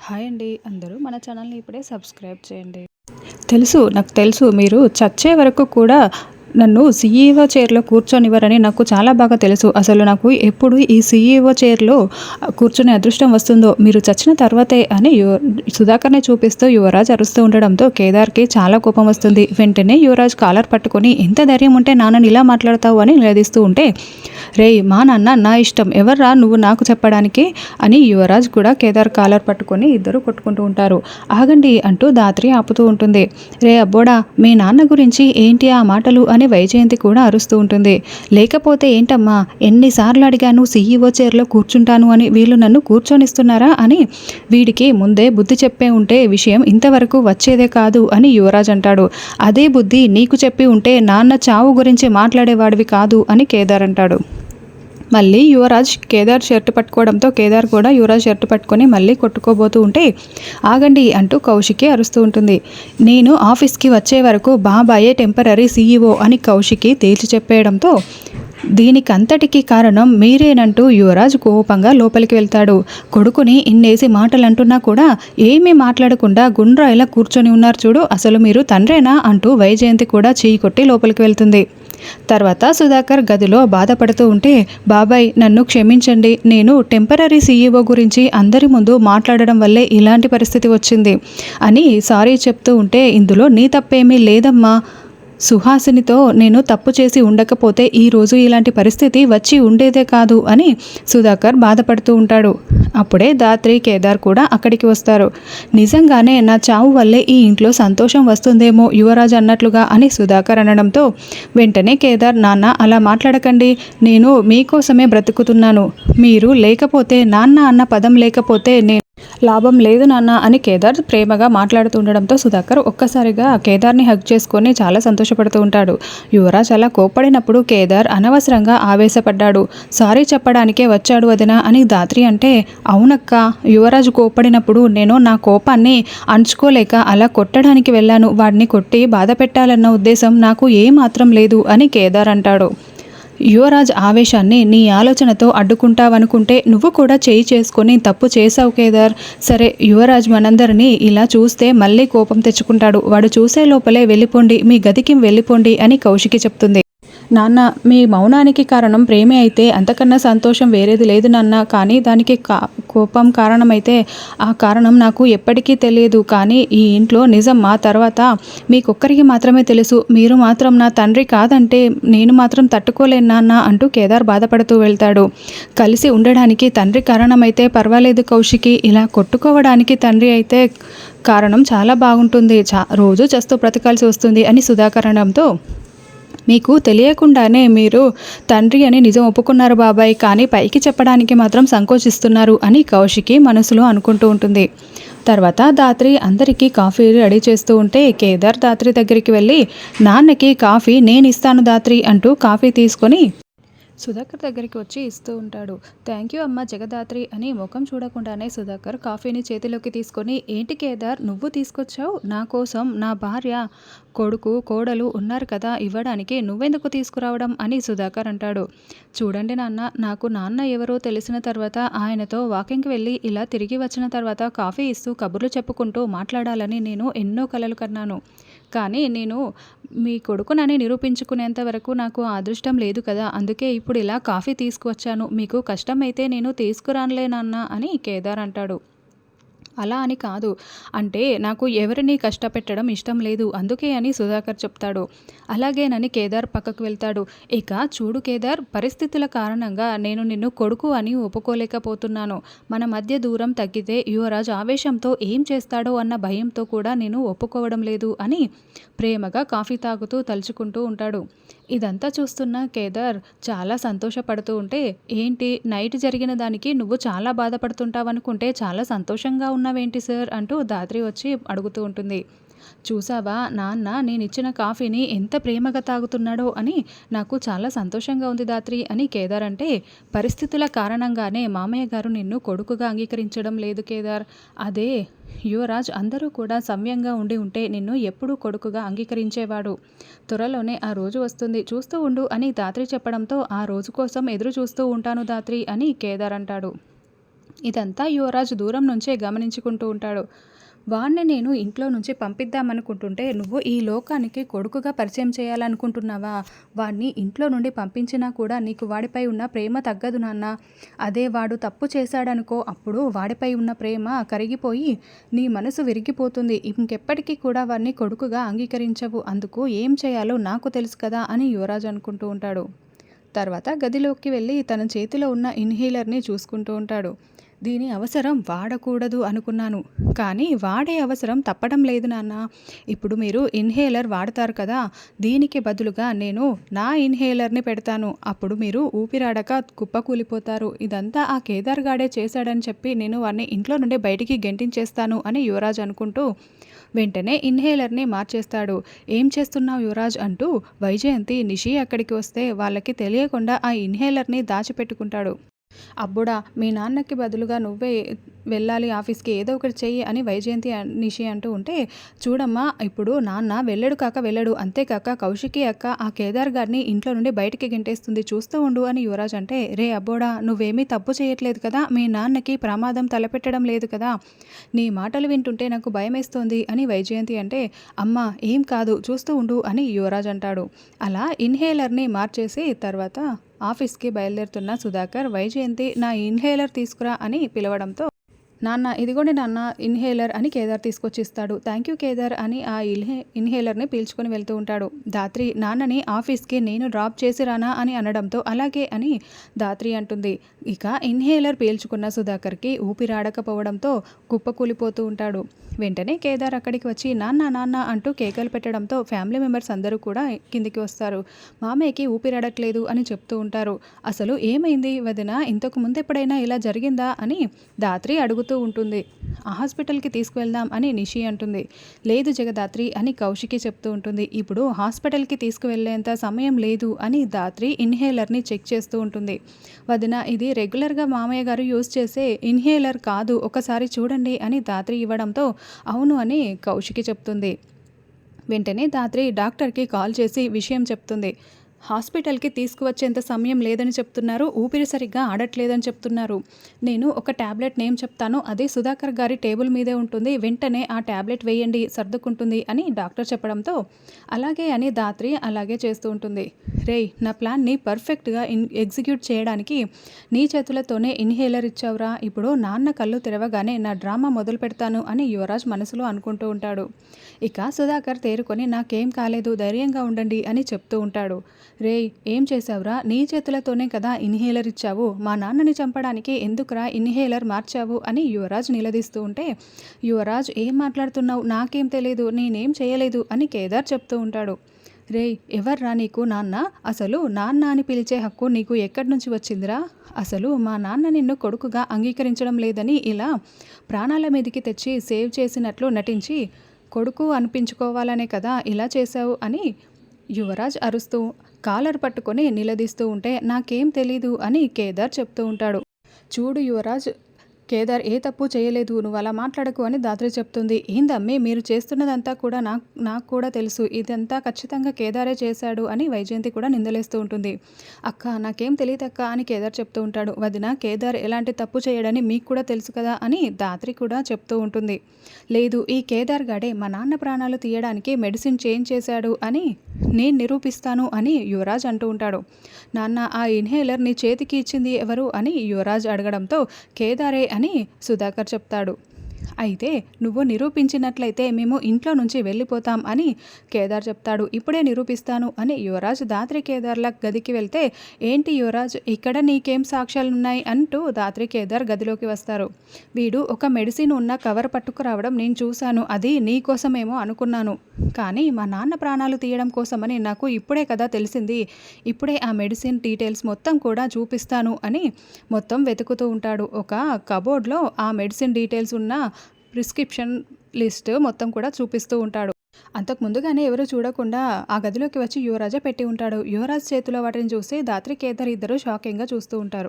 Hi అండి అందరూ మన ఛానల్ని ఇప్పుడే సబ్స్క్రైబ్ చేయండి. తెలుసు నాకు తెలుసు మీరు చచ్చే వరకు కూడా నన్ను సీఈఓ చైర్లో కూర్చొనివ్వరని నాకు చాలా బాగా తెలుసు. అసలు నాకు ఎప్పుడు ఈ సీఈఓ చైర్లో కూర్చునే అదృష్టం వస్తుందో మీరు చచ్చిన తర్వాతే అని యువ సుధాకర్ని చూపిస్తూ యువరాజ్ అరుస్తూ ఉండడంతో కేదార్కి చాలా కోపం వస్తుంది. వెంటనే యువరాజ్ కాలర్ పట్టుకొని ఎంత ధైర్యం ఉంటే నాన్నని ఇలా మాట్లాడతావు? అని నిలదీస్తూ ఉంటే రే మా నాన్న నా ఇష్టం. ఎవర్రా నువ్వు నాకు చెప్పడానికి? అని యువరాజ్ కూడా కేదార్ కాలర్ పట్టుకొని ఇద్దరు కొట్టుకుంటూ ఉంటారు. ఆగండి అంటూ దాత్రి ఆపుతూ ఉంటుంది. రే అబ్బోడా మీ నాన్న గురించి ఏంటి ఆ మాటలు? అని వైజయంతి కూడా అరుస్తూ ఉంటుంది. లేకపోతే ఏంటమ్మా ఎన్నిసార్లు అడిగాను సీఈఓ చైర్లో కూర్చుంటాను అని వీళ్ళు నన్ను కూర్చొనిస్తున్నారా అని వీడికి ముందే బుద్ధి చెప్పే ఉంటే విషయం ఇంతవరకు వచ్చేదే కాదు అని యువరాజ్ అంటాడు. అదే బుద్ధి నీకు చెప్పి ఉంటే నాన్న చావు గురించి మాట్లాడేవాడివి కాదు అని కేదార్ అంటాడు. మళ్ళీ యువరాజ్ కేదార్ షర్ట్ పట్టుకోవడంతో కేదార్ కూడా యువరాజ్ షర్ట్ పట్టుకొని మళ్ళీ కొట్టుకోబోతూ ఉంటే ఆగండి అంటూ కౌశికి అరుస్తూ ఉంటుంది. నేను ఆఫీస్కి వచ్చే వరకు బాబాయే టెంపరీ సీఈఓ అని కౌశికి తేల్చి చెప్పేయడంతో దీనికంతటికీ కారణం మీరేనంటూ యువరాజ్ కోపంగా లోపలికి వెళ్తాడు. కొడుకుని ఇన్నేసి మాటలు అంటున్నా కూడా ఏమీ మాట్లాడకుండా గుండ్రాయిలా కూర్చొని ఉన్నారు చూడు అసలు మీరు తండ్రేనా అంటూ వైజయంతి కూడా చేయి కొట్టి లోపలికి వెళ్తుంది. తర్వాత సుధాకర్ గదిలో బాధపడుతూ ఉంటే బాబాయ్ నన్ను క్షమించండి. నేను టెంపరీ సీఈఓ గురించి అందరి ముందు మాట్లాడడం వల్లే ఇలాంటి పరిస్థితి వచ్చింది అని సారీ చెప్తూ ఉంటే ఇందులో నీ తప్పేమీ లేదమ్మా. సుహాసినితో నేను తప్పు చేసి ఉండకపోతే ఈరోజు ఇలాంటి పరిస్థితి వచ్చి ఉండేదే కాదు అని సుధాకర్ బాధపడుతూ ఉంటాడు. అప్పుడే దాత్రి కేదార్ కూడా అక్కడికి వస్తారు. నిజంగానే నా చావు వల్లే ఈ ఇంట్లో సంతోషం వస్తుందేమో యువరాజ్ అన్నట్లుగా అని సుధాకర్ అనడంతో వెంటనే కేదార్ నాన్న అలా మాట్లాడకండి. నేను మీకోసమే బ్రతుకుతున్నాను. మీరు లేకపోతే నాన్న అన్న పదం లేకపోతే నేను లాభం లేదు నాన్న అని కేదార్ ప్రేమగా మాట్లాడుతుండడంతో సుధాకర్ ఒక్కసారిగా కేదార్ని హగ్ చేసుకొని చాలా సంతోషపడుతూ ఉంటాడు. యువరాజ్ అలా కోప్పడినప్పుడు కేదార్ అనవసరంగా ఆవేశపడ్డాడు. సారీ చెప్పడానికే వచ్చాడు వదిన అని దాత్రి అంటే అవునక్క యువరాజ్ కోప్పడినప్పుడు నేను నా కోపాన్ని అంచుకోలేక అలా కొట్టడానికి వెళ్ళాను. వాడిని కొట్టి బాధ పెట్టాలన్న ఉద్దేశం నాకు ఏమాత్రం లేదు అని కేదార్ అంటాడు. యువరాజ్ ఆవేశాన్ని నీ ఆలోచనతో అడ్డుకుంటావనుకుంటే నువ్వు కూడా చేయి చేసుకొని తప్పు చేసావు కేదార్. సరే యువరాజ్ మనందరినీ ఇలా చూస్తే మళ్ళీ కోపం తెచ్చుకుంటాడు. వాడు చూసే లోపలే వెళ్ళిపోండి మీ గదికి వెళ్ళిపోండి అని కౌశికి చెప్తుంది. నాన్న మీ మౌనానికి కారణం ప్రేమే అయితే అంతకన్నా సంతోషం వేరేది లేదు నాన్న. కానీ దానికి కా కోపం కారణమైతే ఆ కారణం నాకు ఎప్పటికీ తెలియదు. కానీ ఈ ఇంట్లో నిజం మా తర్వాత మీకొక్కరికి మాత్రమే తెలుసు. మీరు మాత్రం నా తండ్రి కాదంటే నేను మాత్రం తట్టుకోలేను నాన్న అంటూ కేదార్ బాధపడుతూ వెళ్తాడు. కలిసి ఉండడానికి తండ్రి కారణమైతే పర్వాలేదు కౌశికి. ఇలా కొట్టుకోవడానికి తండ్రి అయితే కారణం చాలా బాగుంటుంది. చా రోజు చస్తూ బ్రతకాల్సి వస్తుంది అని సుధాకరణంతో మీకు తెలియకుండానే మీరు తండ్రి అని నిజం ఒప్పుకున్నారు బాబాయ్ కానీ పైకి చెప్పడానికి మాత్రం సంకోచిస్తున్నారు అని కౌశికి మనసులో అనుకుంటూ ఉంటుంది. తర్వాత దాత్రి అందరికీ కాఫీ రెడీ చేస్తూ ఉంటే కేదార్ దాత్రి దగ్గరికి వెళ్ళి నాన్నకి కాఫీ నేను ఇస్తాను దాత్రి అంటూ కాఫీ తీసుకొని సుధాకర్ దగ్గరికి వచ్చి ఇస్తూ ఉంటాడు. థ్యాంక్ యూ అమ్మ జగదాత్రి అని ముఖం చూడకుండానే సుధాకర్ కాఫీని చేతిలోకి తీసుకొని ఏంటి కేదార్ నువ్వు తీసుకొచ్చావు? నా కోసం నా భార్య కొడుకు కోడలు ఉన్నారు కదా ఇవ్వడానికి నువ్వెందుకు తీసుకురావడం? అని సుధాకర్ అంటాడు. చూడండి నాన్న నాకు నాన్న ఎవరో తెలిసిన తర్వాత ఆయనతో వాకింగ్కి వెళ్ళి ఇలా తిరిగి వచ్చిన తర్వాత కాఫీ ఇస్తూ కబుర్లు చెప్పుకుంటూ మాట్లాడాలని నేను ఎన్నో కలలు కన్నాను. కానీ నేను మీ కొడుకునని నిరూపించుకునేంత వరకు నాకు అదృష్టం లేదు కదా. అందుకే ఇప్పుడు ఇలా కాఫీ తీసుకువచ్చాను. మీకు కష్టమైతే నేను తీసుకురానులేనన్నా అని కేదార్ అంటాడు. అలా అని కాదు. అంటే నాకు ఎవరిని కష్టపెట్టడం ఇష్టం లేదు. అందుకే అని సుధాకర్ చెప్తాడు. అలాగేనని కేదార్ పక్కకు వెళ్తాడు. ఇక చూడు కేదార్ పరిస్థితుల కారణంగా నేను నిన్ను కొడుకు అని ఒప్పుకోలేకపోతున్నాను. మన మధ్య దూరం తగ్గితే యువరాజ్ ఆవేశంతో ఏం చేస్తాడో అన్న భయంతో కూడా నేను ఒప్పుకోవడం లేదు అని ప్రేమగా కాఫీ తాగుతూ తలుచుకుంటూ ఉంటాడు. ఇదంతా చూస్తున్న కేదార్ చాలా సంతోషపడుతూ ఉంటే ఏంటి నైట్ జరిగిన దానికి నువ్వు చాలా బాధపడుతుంటావనుకుంటే చాలా సంతోషంగా ఉన్నావేంటి సార్? అంటూ దాత్రి వచ్చి అడుగుతూ ఉంటుంది. చూసావా నాన్న నేను ఇచ్చిన కాఫీని ఎంత ప్రేమగా తాగుతున్నాడో అని నాకు చాలా సంతోషంగా ఉంది దాత్రి అని కేదార్ అంటే పరిస్థితుల కారణంగానే మామయ్య గారు నిన్ను కొడుకుగా అంగీకరించడం లేదు కేదార్. అదే యువరాజ్ అందరూ కూడా సమ్యంగా ఉండి ఉంటే నిన్ను ఎప్పుడూ కొడుకుగా అంగీకరించేవాడు. త్వరలోనే ఆ రోజు వస్తుంది చూస్తూ ఉండు అని దాత్రి చెప్పడంతో ఆ రోజు కోసం ఎదురు చూస్తూ ఉంటాను దాత్రి అని కేదార్ అంటాడు. ఇదంతా యువరాజ్ దూరం నుంచే గమనించుకుంటూ ఉంటాడు. వాణ్ణి నేను ఇంట్లో నుంచి పంపిద్దామనుకుంటుంటే నువ్వు ఈ లోకానికి కొడుకుగా పరిచయం చేయాలనుకుంటున్నావా? వాడిని ఇంట్లో నుండి పంపించినా కూడా నీకు వాడిపై ఉన్న ప్రేమ తగ్గదు నాన్న. అదే వాడు తప్పు చేశాడనుకో అప్పుడు వాడిపై ఉన్న ప్రేమ కరిగిపోయి నీ మనసు విరిగిపోతుంది. ఇంకెప్పటికీ కూడా వాడిని కొడుకుగా అంగీకరించవు. అందుకు ఏం చేయాలో నాకు తెలుసు కదా అని యువరాజు అనుకుంటూ ఉంటాడు. తర్వాత గదిలోకి వెళ్ళి తన చేతిలో ఉన్న ఇన్హీలర్ని చూసుకుంటూ ఉంటాడు. దీని అవసరం వాడకూడదు అనుకున్నాను. కానీ వాడే అవసరం తప్పడం లేదు నాన్న. ఇప్పుడు మీరు ఇన్హేలర్ వాడతారు కదా దీనికి బదులుగా నేను నా ఇన్హేలర్ని పెడతాను. అప్పుడు మీరు ఊపిరాడక కుప్పకూలిపోతారు. ఇదంతా ఆ కేదార్ గాడే చేశాడని చెప్పి నేను వారిని ఇంట్లో నుండి బయటికి గెంటించేస్తాను అని యువరాజ్ అనుకుంటూ వెంటనే ఇన్హేలర్ని మార్చేస్తాడు. ఏం చేస్తున్నావు యువరాజ్ అంటూ వైజయంతి నిషి అక్కడికి వస్తే వాళ్ళకి తెలియకుండా ఆ ఇన్హేలర్ని దాచిపెట్టుకుంటాడు. అబ్బుడా మీ నాన్నకి బదులుగా నువ్వే వెళ్ళాలి ఆఫీస్కి ఏదో ఒకటి చెయ్యి అని వైజయంతి నిషి అంటూ ఉంటే చూడమ్మా ఇప్పుడు నాన్న వెళ్ళడు కాక వెళ్ళడు అంతేకాక కౌశికి అక్క ఆ కేదార్ గారిని ఇంట్లో నుండి బయటికి గెంటేస్తుంది చూస్తూ ఉండు అని యువరాజ్ అంటే రే అబ్బోడా నువ్వేమీ తప్పు చేయట్లేదు కదా మీ నాన్నకి ప్రమాదం తలపెట్టడం లేదు కదా నీ మాటలు వింటుంటే నాకు భయమేస్తోంది అని వైజయంతి అంటే అమ్మ ఏం కాదు చూస్తూ ఉండు అని యువరాజ్ అంటాడు. అలా ఇన్హేలర్ని మార్చేసి తర్వాత ఆఫీస్కి బయలుదేరుతున్న సుధాకర్ వైజయంతి నా ఇన్హేలర్ తీసుకురా అని పిలవడంతో నాన్న ఇదిగోండి నాన్న ఇన్హేలర్ అని కేదార్ తీసుకొచ్చి ఇస్తాడు థ్యాంక్ యూ కేదార్ అని ఆ ఇన్హే ఇన్హేలర్ని పీల్చుకొని వెళ్తూ ఉంటాడు. దాత్రి నాన్నని ఆఫీస్కి నేను డ్రాప్ చేసి రానా అని అనడంతో అలాగే అని దాత్రి అంటుంది. ఇక ఇన్హేలర్ పీల్చుకున్న సుధాకర్కి ఊపిరాడకపోవడంతో కుప్పకూలిపోతూ ఉంటాడు. వెంటనే కేదార్ అక్కడికి వచ్చి నాన్న నాన్న అంటూ కేకలు పెట్టడంతో ఫ్యామిలీ మెంబర్స్ అందరూ కూడా కిందికి వస్తారు. మామయ్యకి ఊపిరాడట్లేదు అని చెప్తూ ఉంటారు. అసలు ఏమైంది వదిన? ఇంతకు ముందు ఎప్పుడైనా ఇలా జరిగిందా? అని దాత్రి అడుగుతూ ఉంటుంది. ఆ హాస్పిటల్కి తీసుకువెళ్దాం అని నిషి అంటుంది. లేదు జగదాత్రి అని కౌశికి చెప్తూ ఉంటుంది. ఇప్పుడు హాస్పిటల్కి తీసుకువెళ్ళేంత సమయం లేదు అని దాత్రి ఇన్హేలర్ని చెక్ చేస్తూ ఉంటుంది. వదిన ఇది రెగ్యులర్గా మామయ్య గారు యూజ్ చేసే ఇన్హేలర్ కాదు. ఒకసారి చూడండి అని దాత్రి ఇవ్వడంతో అవును అని కౌశికి చెప్తుంది. వెంటనే దాత్రి డాక్టర్కి కాల్ చేసి విషయం చెప్తుంది. హాస్పిటల్కి తీసుకువచ్చేంత సమయం లేదని చెప్తున్నారు. ఊపిరి సరిగ్గా ఆడట్లేదని చెప్తున్నారు. నేను ఒక ట్యాబ్లెట్ నేమ్ చెప్తాను. అదే సుధాకర్ గారి టేబుల్ మీదే ఉంటుంది. వెంటనే ఆ ట్యాబ్లెట్ వేయండి సర్దుకుంటుంది అని డాక్టర్ చెప్పడంతో అలాగే అని దాత్రి అలాగే చేస్తూ ఉంటుంది. రేయ్ నా ప్లాన్ని పర్ఫెక్ట్గా ఇన్ ఎగ్జిక్యూట్ చేయడానికి నీ చేతులతోనే ఇన్హేలర్ ఇచ్చావురా. ఇప్పుడు నాన్న కళ్ళు తెరవగానే నా డ్రామా మొదలు పెడతాను అని యువరాజ్ మనసులో అనుకుంటూ ఉంటాడు. ఇక సుధాకర్ తేరుకొని నాకేం కాలేదు ధైర్యంగా ఉండండి అని చెప్తూ ఉంటాడు. రే ఏం చేశావురా? నీ చేతులతోనే కదా ఇన్హేలర్ ఇచ్చావు. మా నాన్నని చంపడానికి ఎందుకురా ఇన్హేలర్ మార్చావు అని యువరాజ్ నిలదీస్తూ ఉంటే యువరాజ్ ఏం మాట్లాడుతున్నావు? నాకేం తెలియదు నేనేం చేయలేదు అని కేదార్ చెప్తూ ఉంటాడు. రే ఎవర్రా నీకు నాన్న? అసలు నాన్న అని పిలిచే హక్కు నీకు ఎక్కడి నుంచి వచ్చిందిరా? అసలు మా నాన్న నిన్ను కొడుకుగా అంగీకరించడం లేదని ఇలా ప్రాణాల మీదకి తెచ్చి సేవ్ చేసినట్లు నటించి కొడుకు అనిపించుకోవాలనే కదా ఇలా చేశావు అని యువరాజ్ అరుస్తూ కాలర్ పట్టుకొని నిలదీస్తూ ఉంటే నాకేం తెలీదు అని కేదార్ చెప్తూ ఉంటాడు. చూడు యువరాజ్ కేదార్ ఏ తప్పు చేయలేదు నువ్వు అలా మాట్లాడకు అని దాత్రి చెప్తుంది. ఏందమ్మే మీరు చేస్తున్నదంతా కూడా నాకు నాకు కూడా తెలుసు. ఇదంతా ఖచ్చితంగా కేదారే చేశాడు అని వైజయంతి కూడా నిందలేస్తూ ఉంటుంది. అక్క నాకేం తెలియదక్క అని కేదార్ చెప్తూ ఉంటాడు. వదిన కేదార్ ఎలాంటి తప్పు చేయడని మీకు కూడా తెలుసు కదా అని దాత్రి కూడా చెప్తూ ఉంటుంది. లేదు ఈ కేదార్ గాడే మా నాన్న ప్రాణాలు తీయడానికి మెడిసిన్ చేంజ్ చేశాడు అని నేను నిరూపిస్తాను అని యువరాజ్ అంటూ ఉంటాడు. నాన్న ఆ ఇన్హేలర్ నీ చేతికి ఇచ్చింది ఎవరు అని యువరాజ్ అడగడంతో కేదారే అని అని సుధాకర్ చెప్తాడు. అయితే నువ్వు నిరూపించినట్లయితే మేము ఇంట్లో నుంచి వెళ్ళిపోతాం అని కేదార్ చెప్తాడు. ఇప్పుడే నిరూపిస్తాను అని యువరాజ్ దాత్రి కేదార్ల గదికి వెళ్తే ఏంటి యువరాజ్ ఇక్కడ నీకేం సాక్ష్యాలు ఉన్నాయి అంటూ దాత్రి కేదార్ గదిలోకి వస్తారు. వీడు ఒక మెడిసిన్ ఉన్న కవర్ పట్టుకురావడం నేను చూశాను. అది నీకోసమేమో అనుకున్నాను. కానీ మా నాన్న ప్రాణాలు తీయడం కోసమని నాకు ఇప్పుడే కదా తెలిసింది. ఇప్పుడే ఆ మెడిసిన్ డీటెయిల్స్ మొత్తం కూడా చూపిస్తాను అని మొత్తం వెతుకుతూ ఉంటాడు. ఒక కబోర్డ్లో ఆ మెడిసిన్ డీటెయిల్స్ ఉన్న ప్రిస్క్రిప్షన్ లిస్ట్ మొత్తం కూడా చూపిస్తూ ఉంటాడు. అంతకు ముందుగానే ఎవరు చూడకుండా ఆ గదిలోకి వచ్చి యువరాజ పెట్టి ఉంటాడు. యువరాజ్ చేతిలో వాటిని చూసి దాత్రి కేదార్ ఇద్దరు షాకింగ్గా చూస్తూ ఉంటారు.